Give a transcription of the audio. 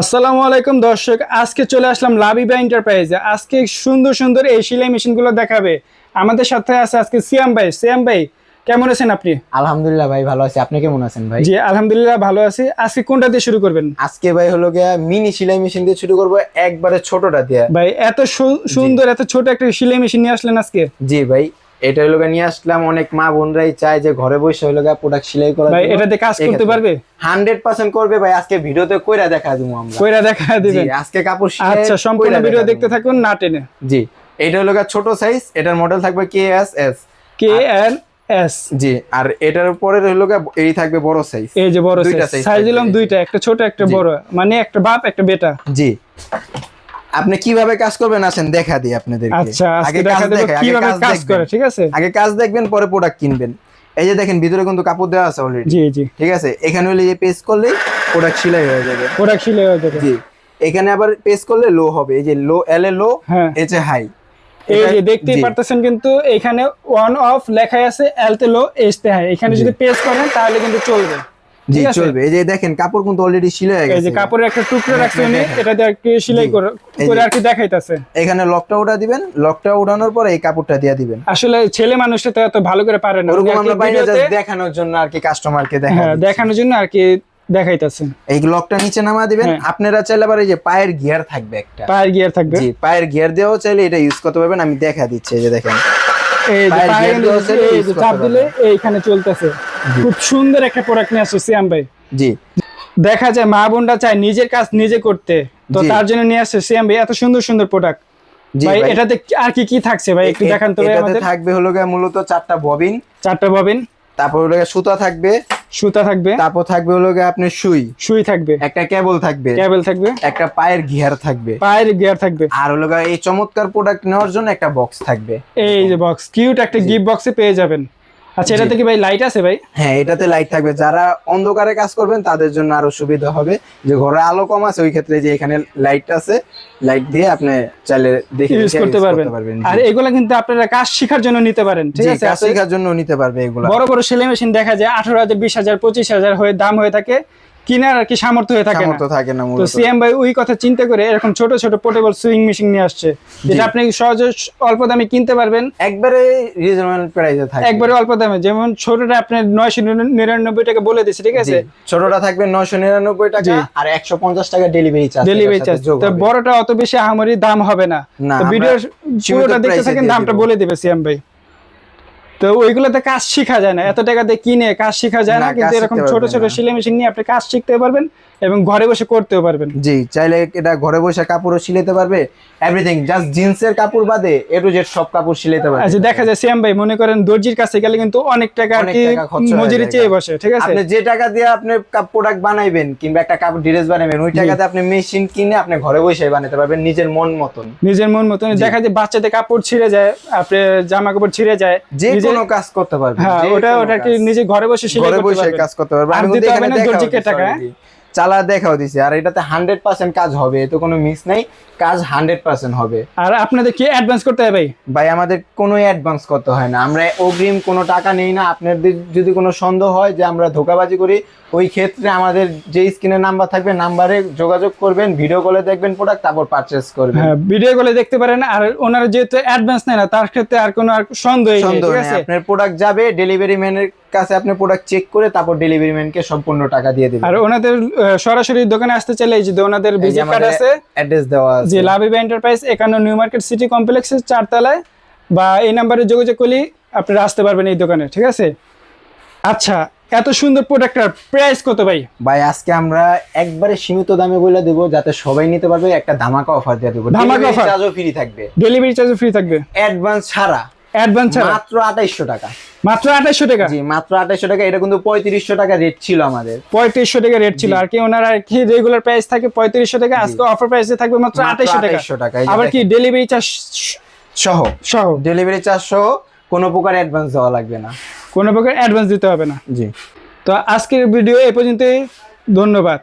আসসালামু আলাইকুম দর্শক আজকে চলে আসলাম লাবিবা এন্টারপ্রাইজে আজকে সুন্দর সুন্দর এই সেলাই মেশিনগুলো দেখাবে। আমাদের সাথে আছে আজকে সিয়াম ভাই। সিয়াম ভাই কেমন আছেন আপনি? আলহামদুলিল্লাহ ভাই ভালো আছি। আপনি কেমন আছেন ভাই? জি আলহামদুলিল্লাহ ভালো আছি। আজকে কোনটা দিয়ে শুরু করবেন? আজকে ভাই হলো গিয়া মিনি সেলাই মেশিন দিয়ে শুরু করব একবারে ছোটটা দিয়ে। ভাই এত সুন্দর এত ছোট একটা সেলাই মেশিন নিয়ে আসলেন আজকে। জি ভাই এটা হলো নিয়ে আসলাম অনেক মা বোনরাই চায় যে ঘরে বসে হলো প্রোডাক্ট সেলাই করা ভাই এটাতে কাজ করতে পারবে? হান্ড্রেড পার্সেন্ট করবে ভাই আজকে ভিডিওতে কইরা দেখা দিব আমরা। কইরা দেখা জি দিবেন। আজকে কাপড় আচ্ছা সম্পূর্ণ ভিডিও দেখতে থাকুন না টেনে। জি এটা হলো ছোট সাইজ এটার মডেল থাকবে K S S K N S G আর এটার উপরে হলো এই থাকবে বড় সাইজ এই যে বড় সাইজ সাইজ দিলাম দুইটা একটা ছোট একটা বড়। মানে একটা বাপ একটা বেটা। জি। আপনি কীভাবে কাজ করবেন আসেন দেখা দিই আপনাদেরকে। আচ্ছা দেখা কাজ আগে কীভাবে কাজ দেখবেন। করে ঠিক আছে? আগে কাজ দেখবেন পরে প্রোডাক্ট কিনবেন। এই যে দেখেন ভিতরে কিন্তু কাপড় দেওয়া আছে অলরেডি জি জি। ঠিক আছে? এখানে হলে যে পেস্ট করলে প্রোডাক্ট সেলাই হয়ে যাবে। প্রোডাক্ট সিলে হয়ে যাবে। জি। এখানে আবার পেস্ট করলে লো হবে। এই যে লো এল এ লো এচ এ হাই এই যে দেখতেই পারতেছেন কিন্তু এখানে ওয়ান অফ লেখাই আছে এল তে লো এস তে হাই এখানে যদি পেজ করেন তাহলে কিন্তু চলবে। জি চলবে। এই যে দেখেন কাপড় কিন্তু অলরেডি সেলাই হয়ে এই যে গেছে। কাপড়ের একটা টুকরো রাখছে উনি এটা দিয়ে কি সেলাই করে করে আর কি দেখাইতাছে। এখানে লকটা উঠা দিবেন লকটা উঠানোর পরে এই কাপড়টা দিয়ে দিবেন। আসলে ছেলে মানুষটা তো এত ভালো করে পারে না। ওরকম আমরা বাইরে দেখানোর জন্য আর কি কাস্টমারকে দেখা হ্যাঁ দেখানোর জন্য আর কি দেখাইতাছে। এই লকটা নিচে নামা দিবেন। হ্যাঁ। আপনারা চাইলে আবার এই যে পায়ের গিয়ার থাকবে একটা। পায়ের গিয়ার থাকবে। জি পায়ের গিয়ার দিয়েও চাইলে এটা ইউজ করতে পারবেন। আমি দেখা দিচ্ছি এই যে দেখেন। এই পায়ের চাপ দিলে এইখানে চলতেছে। খুব সুন্দর একটা প্রোডাক্ট নিয়ে আসছে সিয়াম ভাই। জি। দেখা যায় মা বোনরা চায় নিজের কাজ নিজে করতে তো তার জন্য নিয়ে আসছে সিয়াম ভাই এত সুন্দর সুন্দর প্রোডাক্ট ভাই। এটাতে আর কি কি থাকছে ভাই? একটু দেখান তো ভাই আমাদের। থাকবে হলো মূলত চারটা ববিন। চারটা ববিন। তারপর হলো সুতা থাকবে। সুতা থাকবে। তারপর থাকবে হলো গিয়ে আপনার সুই। সুই থাকবে। একটা কেবল থাকবে। কেবল থাকবে। একটা পায়ের গিয়ার থাকবে। পায়ের গিয়ার থাকবে। আর হলো গিয়ে এই চমৎকার প্রোডাক্ট নেওয়ার জন্য একটা বক্স থাকবে। এই যে বক্স কিউট একটা গিফট বক্সে পেয়ে যাবেন। আচ্ছা এটাতে কি ভাই লাইট আছে ভাই? হ্যাঁ এটাতে লাইট থাকবে। যারা অন্ধকারে কাজ করবেন তাদের জন্য আরও সুবিধা হবে। যে ঘরে আলো কম আছে ওই ক্ষেত্রে যে এখানে লাইট আছে লাইট দিয়ে আপনি চাইলে দেখে ইউজ করতে পারবেন। আর এগুলা কিন্তু আপনারা কাজ শেখার জন্য নিতে পারেন ঠিক আছে? কাজ শেখার জন্য নিতে পারবে এগুলো। বড় বড় সেলাই মেশিন দেখা যায় আঠারো হাজার বিশ হাজার পঁচিশ হাজার হয়ে দাম হয়ে থাকে। কিনার আর কি সামর্থ্য হয়ে থাকে না। থাকে না তো সিএম ভাই ওই কথা চিন্তা করে এরকম ছোট ছোট পোর্টেবল সুইং মেশিন নিয়ে আসছে যেটা আপনি সহজে অল্প দামে কিনতে পারবেন। একবারে রিজনেবল প্রাইসে থাকবে। একবারে অল্প দামে যেমন ছোটটা নয়শো নিরানব্বই টাকা বলে দিচ্ছে ঠিক আছে? ছোটটা থাকবে নয়শো নিরানব্বই টাকা আর একশো পঞ্চাশ টাকা ডেলিভারি চার্জ ডেলিভারি চার্জ তো বড়টা অত বেশি আহামরি দাম হবে না। তো ভিডিওর পুরোটা দেখতে থাকেন দামটা বলে দিবে সিএম ভাই। তো ওইগুলোতে কাজ শেখা যায় না। এত টাকা দিয়ে কিনে কাজ শেখা যায় না কিন্তু এরকম ছোট ছোট সেলাই মেশিন নিয়ে আপনি কাজ শিখতে পারবেন। এবং ঘরে বসে করতেও পারবেন। জি চাইলে এটা ঘরে বসে কাপড়ও সিলাতে পারবে। এভরিথিং জাস্ট জিন্সের কাপড় বাদে এ টু জেড সব কাপড় সিলাতে পারবে। আচ্ছা দেখা যায় সিএম ভাই মনে করেন দর্জির কাছে গেলে কিন্তু অনেক টাকা আর অনেক কি টাকা মজুরি চেয়ে বসে ঠিক আছে? আপনি যে টাকা দিয়ে আপনি প্রোডাক্ট বানাইবেন কিংবা একটা কাপড় ড্রেস বানাবেন ওই টাকাতে আপনি মেশিন কিনে আপনি ঘরে বসে বানাতে পারবেন নিজের মন মতন। নিজের মন মতন। দেখা যায় বাচ্চাদের কাপড় ছিঁড়ে যায় আপনার জামা কাপড় ছিঁড়ে যায় যে কোনো কাজ করতে পারবেন হ্যাঁ ওটা ওটা কি নিজে ঘরে বসে সেলাই ঘরে করতে বসে কাজ করতে পারবেন। আর আমি দিতে এখানে না দেখাও দর্জিকে টাকা। চালা দেখাও দিছি। আর এটাতে হান্ড্রেড পার্সেন্ট কাজ হবে এতে কোনো মিস নেই কাজ হান্ড্রেড পার্সেন্ট হবে। আর আপনাদের কি অ্যাডভান্স করতে হবে ভাই? ভাই আমাদের কোনো অ্যাডভান্স করতে হয় না। আমরা অগ্রিম কোনো টাকা নেই না। আপনাদের যদি কোনো সন্দেহ হয় যে আমরা ধোকাবাজি করি ওই ক্ষেত্রে আমাদের যে স্ক্রিনের নাম্বার থাকবে নাম্বারে যোগাযোগ করবেন ভিডিও কলে দেখবেন প্রোডাক্ট তারপর পারচেস করবেন। হ্যাঁ ভিডিও কলে দেখতে পারেন। আর ওনারা যেহেতু অ্যাডভান্স নেয় না তার ক্ষেত্রে আর কোনো আর সন্দেহ নেই সন্দেহ ঠিক আছে? আপনার প্রোডাক্ট যাবে ডেলিভারি ম্যানের কাছে আপনি প্রোডাক্ট চেক করে তারপর ডেলিভারি ম্যানকে সম্পূর্ণ টাকা দিয়ে দেবেন। আর ওনাদের সরাসরি দোকানে আসতে চাইলে এই যে ওনাদের ভিজিট কার্ড আছে অ্যাড্রেস দেওয়া আছে। যে লাভিবা এন্টারপ্রাইজ একান্ন নিউ মার্কেট সিটি কমপ্লেক্সের চারতলায় বা এই নাম্বারে যোগাযোগ করলে আপনারা আসতে পারবেন এই দোকানে ঠিক আছে? আচ্ছা এত সুন্দর প্রোডাক্টটার প্রাইস কত ভাই? ভাই আজকে আমরা একবারে সীমিত দামে বলে দেবো যাতে সবাই নিতে পারবে একটা ধামাকা অফার দিয়ে দেবো। ধামাকা অফার চার্জও ফ্রি থাকবে। ডেলিভারি চার্জও ফ্রি থাকবে? অ্যাডভান্স ছাড়া। অ্যাডভান্স মাত্র আঠাইশশো টাকা। মাত্র আঠাশশো টাকা? জি মাত্র আঠাইশশো টাকা। এটা কিন্তু পঁয়ত্রিশশো টাকা রেট ছিল আমাদের। পঁয়ত্রিশশো টাকা রেট ছিল। আর কি ওনার আর কি রেগুলার প্রাইস থাকে পঁয়ত্রিশশো টাকা। আজকে অফার প্রাইসে থাকবে মাত্র মাত্র আঠাইশশো টাকা। 2800 টাকা, আবার কি ডেলিভারি চার্জ সহ? সহ। ডেলিভারি চার্জ সহ কোনো প্রকার অ্যাডভান্স দেওয়া লাগবে না। কোনো প্রকার অ্যাডভান্স দিতে হবে না। জি। তো আজকের ভিডিও এ পর্যন্তই। ধন্যবাদ।